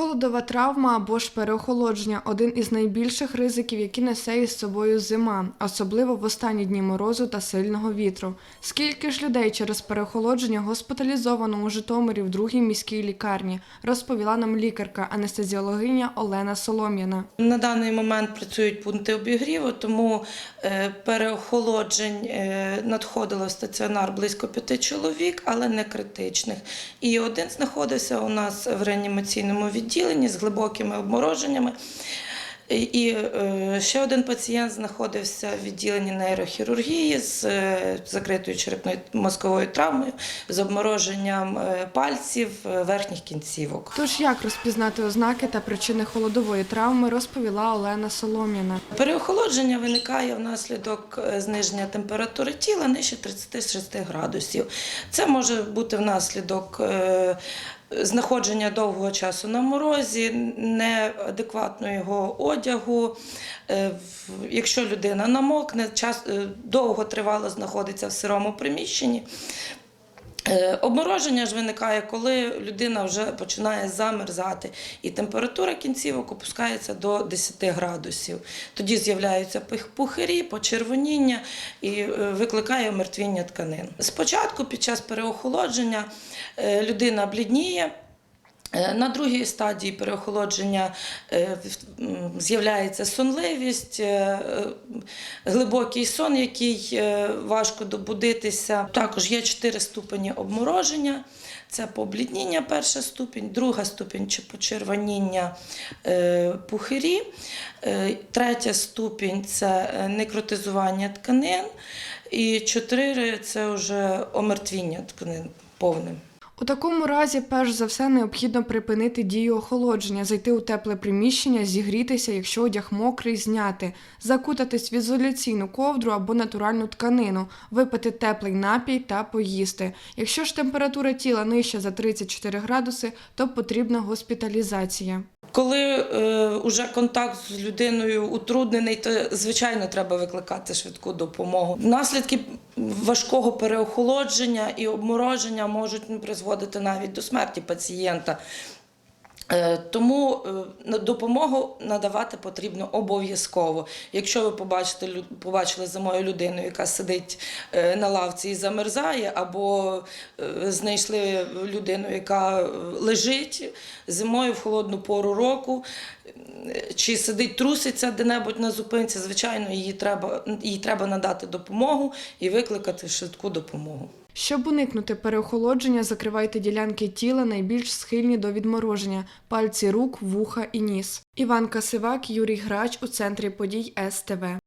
Холодова травма або ж переохолодження один із найбільших ризиків, які несе із собою зима, особливо в останні дні морозу та сильного вітру. Скільки ж людей через переохолодження госпіталізовано у Житомирі в другій міській лікарні, розповіла нам лікарка анестезіологиня Олена Солом'яна. На даний момент працюють пункти обігріву, тому е, переохолоджень е, надходило в стаціонар близько п'яти чоловік, але не критичних. І один знаходився у нас в реанімаційному відділенні з глибокими обмороженнями. І- е, ще один пацієнт знаходився в відділенні нейрохірургії з е, закритою черепною мозковою травмою, з обмороженням е, пальців верхніх кінцівок. Тож як розпізнати ознаки та причини холодової травми, розповіла Олена Солом'яна. Переохолодження виникає внаслідок зниження температури тіла нижче 36 градусів. Це може бути внаслідок знаходження довгого часу на морозі, неадекватного його одягу. Е, Якщо людина намокне, час, е, довго тривало знаходиться в сирому приміщенні. Е, Обмороження ж виникає, коли людина вже починає замерзати, і температура кінцівок опускається до 10 градусів. Тоді з'являються пухирі, почервоніння і е, викликає омертвіння тканин. Спочатку, під час переохолодження, е, людина блідніє. Е, На другій стадії переохолодження е, з'являється сонливість, е, глибокий сон, який важко добудитися. Також є чотири ступені обмороження. Це поблідніння, перша ступінь, друга ступінь чи почервоніння пухирі, третя ступінь це некротизування тканин, і чотири це вже омертвіння тканин повне. У такому разі, перш за все, необхідно припинити дію охолодження, зайти у тепле приміщення, зігрітися, якщо одяг мокрий, зняти, закутатись в ізоляційну ковдру або натуральну тканину, випити теплий напій та поїсти. Якщо ж температура тіла нижча за 34 градуси, то потрібна госпіталізація. Коли е, уже контакт з людиною утруднений, то звичайно треба викликати швидку допомогу. Наслідки важкого переохолодження і обмороження можуть призводити навіть до смерті пацієнта. Е, Тому е, допомогу надавати потрібно обов'язково. Якщо ви побачите, побачили зимою людину, яка сидить е, на лавці і замерзає, або знайшли людину, яка лежить зимою в холодну пору року, чи сидить, труситься де-небудь на зупинці, звичайно, їй треба, їй треба надати допомогу і викликати швидку допомогу. Щоб уникнути переохолодження, закривайте ділянки тіла найбільш схильні до відмороження пальці рук, вуха і ніс. Іван Касивак, Юрій Грач у центрі подій СТВ.